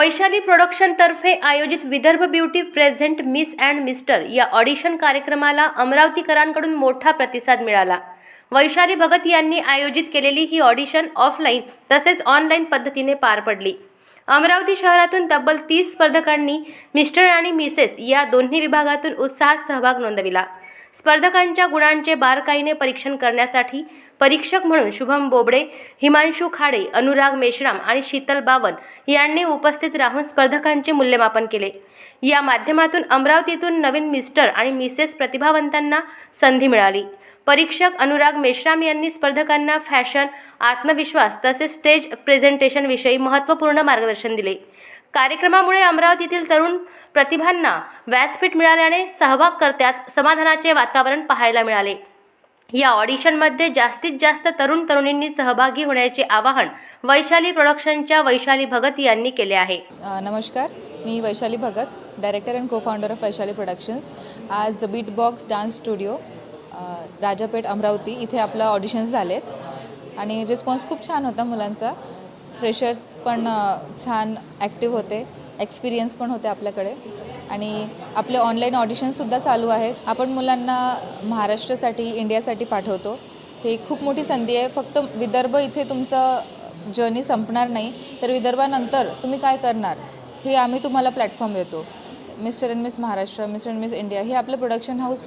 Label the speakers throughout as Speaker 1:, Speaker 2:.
Speaker 1: वैशाली प्रोडक्शनतर्फे आयोजित Vidarbha beauty present miss and mister या ऑडिशन कार्यक्रमाला अमरावतीकरांकडून मोठा प्रतिसाद मिळाला. वैशाली भगत यांनी आयोजित केलेली ही ऑडिशन ऑफलाईन तसेच ऑनलाईन पद्धतीने पार पडली. अमरावती शहरातून तब्बल तीस स्पर्धकांनी मिस्टर आणि मिसेस या दोन्ही विभागातून उत्साहात सहभाग नोंदविला. स्पर्धकांच्या गुणांचे बारकाईने परीक्षण करण्यासाठी परीक्षक म्हणून शुभम बोबडे हिमांशू खाडे अनुराग मेश्राम आणि शीतल बावन यांनी उपस्थित राहून स्पर्धकांचे मूल्यमापन केले. या माध्यमातून अमरावतीतून नवीन मिस्टर आणि मिसेस प्रतिभावंतांना संधी मिळाली. परीक्षक अनुराग मेश्राम यांनी स्पर्धकांना फॅशन आत्मविश्वास तसेच स्टेज प्रेझेंटेशनविषयी महत्त्वपूर्ण मार्गदर्शन दिले. कार्यक्रमामुळे अमरावतीतील तरुण प्रतिभांना व्यासपीठ मिळाल्याने सहभागकर्त्यात समाधानाचे वातावरण पाहायला मिळाले. या ऑडिशनमध्ये जास्तीत जास्त तरुण तरुणींनी सहभागी होण्याचे आवाहन वैशाली प्रोडक्शनच्या वैशाली भगत यांनी केले आहे.
Speaker 2: नमस्कार. मी Vaishali Bhagat director and co founder of Vaishali productions आज beat box dance studio Rajapeth Amravati इथे आपलं ऑडिशन्स झालेत. आणि रिस्पॉन्स खूप छान होता मुलांचा. फ्रेशर्स पण छान ॲक्टिव्ह होते. एक्सपिरियन्स पण होते आपल्याकडे. आणि आपले ऑनलाईन ऑडिशनसुद्धा चालू आहेत. आपण मुलांना महाराष्ट्रासाठी इंडियासाठी पाठवतो. ही खूप मोठी संधी आहे. फक्त विदर्भ इथे तुमचं जर्नी संपणार नाही. तर विदर्भानंतर तुम्ही काय करणार? हे आम्ही तुम्हाला प्लॅटफॉर्म देतो. Mister and miss Maharashtra mister and miss India हे आपलं प्रोडक्शन हाऊस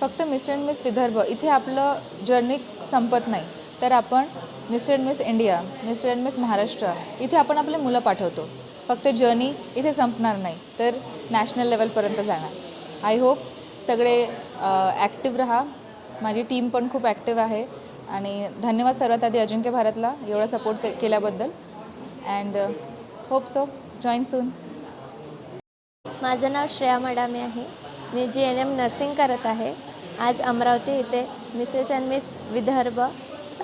Speaker 2: फक्त मिस्टर अँड मिस विदर्भ. इथे आपलं जर्नी संपत नाही. तर आपण mister and miss India mister and miss Maharashtra इथे आपण आपले मुलं पाठवतो. फक्त जर्नी इथे संपणार नाही तर नॅशनल लेवलपर्यंत जाणार. आय होप सगळे ॲक्टिव्ह राहा. माझी टीम पण खूप ॲक्टिव्ह आहे. आणि धन्यवाद सर्वात आधी अजिंक्य भारतला एवढा सपोर्ट के केल्याबद्दल. And hope so join soon
Speaker 3: माझं नाव श्रेया मडामे आहे. मी जी एन एम नर्सिंग करत आहे. आज अमरावती इथे मिसेस अँड मिस विदर्भ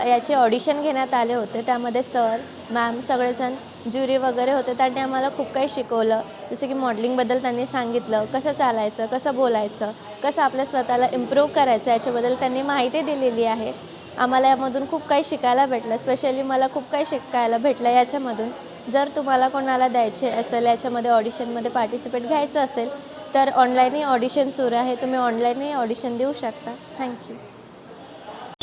Speaker 3: याचे ऑडिशन घेण्यात आले होते. त्यामध्ये सर मॅम सगळेजण ज्युरी वगैरे होते. त्यांनी आम्हाला खूप काही शिकवलं. जसं की मॉडेलिंगबद्दल त्यांनी सांगितलं कसं चालायचं कसं बोलायचं कसं आपल्या स्वतःला इम्प्रूव्ह करायचं याच्याबद्दल त्यांनी माहिती दिलेली आहे. आम्हाला यामधून खूप काही शिकायला भेटलं. स्पेशली मला खूप काही शिकायला भेटलं याच्यामधून. जर तुम्हाला कोणाला द्यायचे असेल याच्यामध्ये ऑडिशनमध्ये पार्टिसिपेट घ्यायचं असेल तर ऑनलाईनही ऑडिशन सुरू आहे. तुम्ही ऑनलाईनही ऑडिशन देऊ शकता. थँक्यू